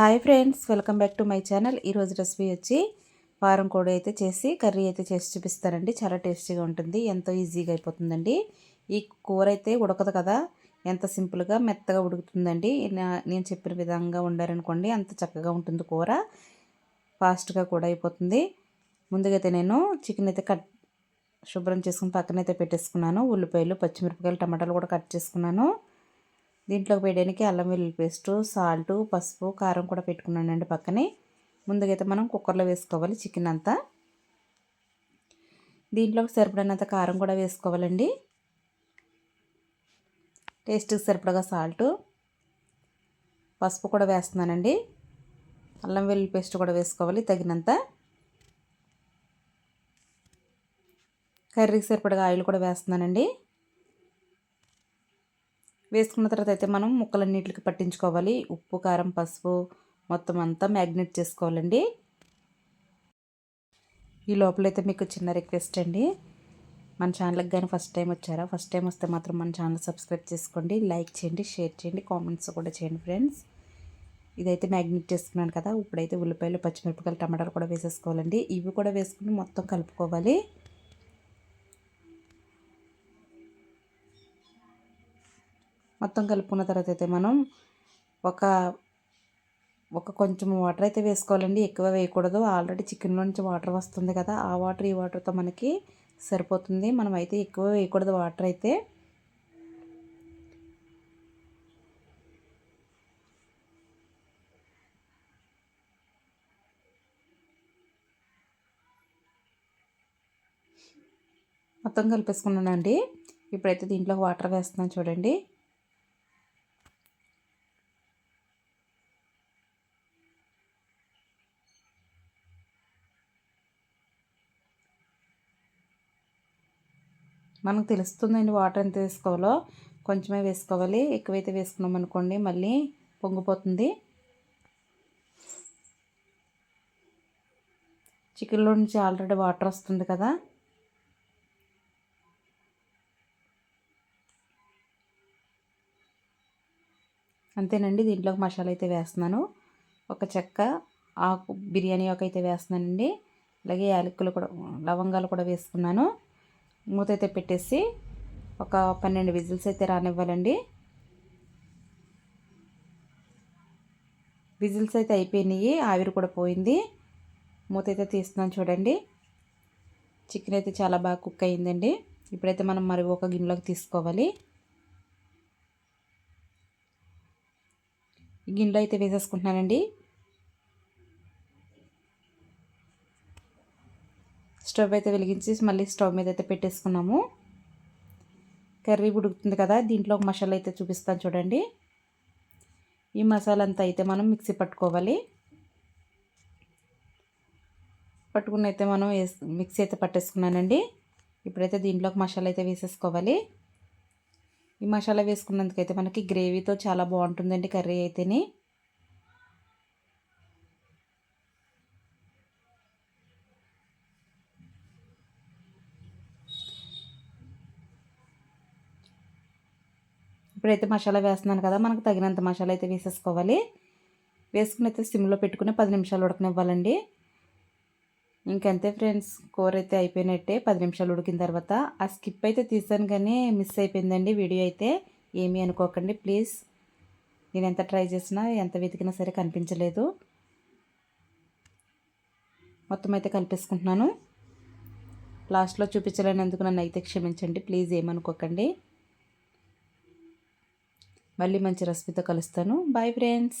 Hi friends welcome back to my channel. ఈరోజు recipe వచ్చి వారం కోడి అయితే చేసి కర్రీ అయితే చేసి చూపిస్తారండి చాలా టేస్టీగా ఉంటుంది ఎంతో ఈజీగా అయిపోతుందండి. ఈ కూర అయితే ఉడకదు కదా ఎంత సింపుల్గా మెత్తగా ఉడుకుతుందండి. నేను చెప్పిన విధంగా ఉండారనుకోండి అంత చక్కగా ఉంటుంది కూర. ఫాస్ట్గా కూడా అయిపోతుంది. ముందుగా అయితే నేను చికెన్ అయితే కట్ శుభ్రం చేసుకుని పక్కనైతే పెట్టేసుకున్నాను. ఉల్లిపాయలు పచ్చిమిరపకాయలు టమాటాలు కూడా కట్ చేసుకున్నాను. దీంట్లోకి వేయడానికి అల్లం వెల్లుల్లి పేస్టు సాల్టు పసుపు కారం కూడా పెట్టుకున్నానండి పక్కనే. ముందుగా అయితే మనం కుక్కర్లో వేసుకోవాలి చికెన్ అంతా. దీంట్లోకి సరిపడినంత కారం కూడా వేసుకోవాలండి. టేస్ట్కి సరిపడగా సాల్టు పసుపు కూడా వేస్తున్నానండి. అల్లం వెల్లుల్లి పేస్ట్ కూడా వేసుకోవాలి తగినంత. కర్రీకి సరిపడగా ఆయిల్ కూడా వేస్తున్నానండి. వేసుకున్న తర్వాత అయితే మనం ముక్కలన్నిటికి పట్టించుకోవాలి. ఉప్పు కారం పసుపు మొత్తం అంతా మ్యాగ్నెట్ చేసుకోవాలండి. ఈ లోపలైతే మీకు చిన్న రిక్వెస్ట్ అండి. మన ఛానల్కి కానీ ఫస్ట్ టైం వచ్చారా? ఫస్ట్ టైం వస్తే మాత్రం మన ఛానల్ సబ్స్క్రైబ్ చేసుకోండి లైక్ చేయండి షేర్ చేయండి కామెంట్స్ కూడా చేయండి ఫ్రెండ్స్. ఇదైతే మ్యాగ్నెట్ చేసుకున్నాను కదా ఇప్పుడైతే ఉల్లిపాయలు పచ్చిమిరపకాయలు టమాటాలు కూడా వేసేసుకోవాలండి. ఇవి కూడా వేసుకుని మొత్తం కలుపుకోవాలి. మొత్తం కలుపుకున్న తర్వాత అయితే మనం ఒక ఒక కొంచెం వాటర్ అయితే వేసుకోవాలండి. ఎక్కువ వేయకూడదు. ఆల్రెడీ చికెన్లో నుంచి వాటర్ వస్తుంది కదా ఆ వాటర్ ఈ వాటర్తో మనకి సరిపోతుంది. మనం అయితే ఎక్కువ వేయకూడదు వాటర్ అయితే. మొత్తం కలిపేసుకున్నానండి. ఇప్పుడైతే దీంట్లో వాటర్ వేస్తున్నాను చూడండి. మనకు తెలుస్తుందండి వాటర్ ఎంత వేసుకోవాలో. కొంచెమే వేసుకోవాలి. ఎక్కువైతే వేసుకున్నాం అనుకోండి మళ్ళీ పొంగిపోతుంది. చికెన్లో నుంచి ఆల్రెడీ వాటర్ వస్తుంది కదా. అంతేనండి దీంట్లోకి మసాలా అయితే వేస్తున్నాను. ఒక చెక్క ఆకు బిర్యానీ ఆకు అయితే వేస్తున్నానండి. అలాగే యాలకులు కూడా లవంగాలు కూడా వేసుకున్నాను. మూత అయితే పెట్టేసి ఒక పన్నెండు విజిల్స్ అయితే రానివ్వాలండి. విజిల్స్ అయితే అయిపోయినాయి ఆవిరి కూడా పోయింది. మూత అయితే తీస్తున్నాను చూడండి. చికెన్ అయితే చాలా బాగా కుక్ అయిందండి. ఇప్పుడైతే మనం మరి ఒక గిన్నెలోకి తీసుకోవాలి. ఈ గిన్నెలో అయితే వేసేసుకుంటున్నానండి. స్టవ్ అయితే వెలిగించి మళ్ళీ స్టవ్ మీద అయితే పెట్టేసుకున్నాము. కర్రీ ఉడుకుతుంది కదా దీంట్లో ఒక మసాలా అయితే చూపిస్తాను చూడండి. ఈ మసాలా అంతా అయితే మనం మిక్సీ పట్టుకోవాలి. పట్టుకున్న అయితే మనం మిక్సీ అయితే పట్టేసుకున్నానండి. ఇప్పుడైతే దీంట్లో ఒక మసాలా అయితే వేసేసుకోవాలి. ఈ మసాలా వేసుకున్నందుకైతే మనకి గ్రేవీతో చాలా బాగుంటుందండి కర్రీ అయితేనే. ఇప్పుడైతే మసాలా వేస్తున్నాను కదా మనకు తగినంత మసాలా అయితే వేసేసుకోవాలి. వేసుకుని అయితే సిమ్లో పెట్టుకుని పది నిమిషాలు ఉడకనివ్వాలండి. ఇంకంతే ఫ్రెండ్స్ కూర అయితే అయిపోయినట్టే పది నిమిషాలు ఉడికిన తర్వాత. ఆ స్కిప్ అయితే తీసాను కానీ మిస్ అయిపోయిందండి వీడియో అయితే. ఏమీ అనుకోకండి ప్లీజ్. నేను ఎంత ట్రై చేసినా ఎంత వెతికినా సరే కనిపించలేదు. మొత్తం అయితే కలిపేసుకుంటున్నాను. లాస్ట్లో చూపించలేనందుకు నన్ను అయితే క్షమించండి ప్లీజ్ ఏమనుకోకండి. మళ్ళీ మంచి రెసిపీతో కలుస్తాను. Bye friends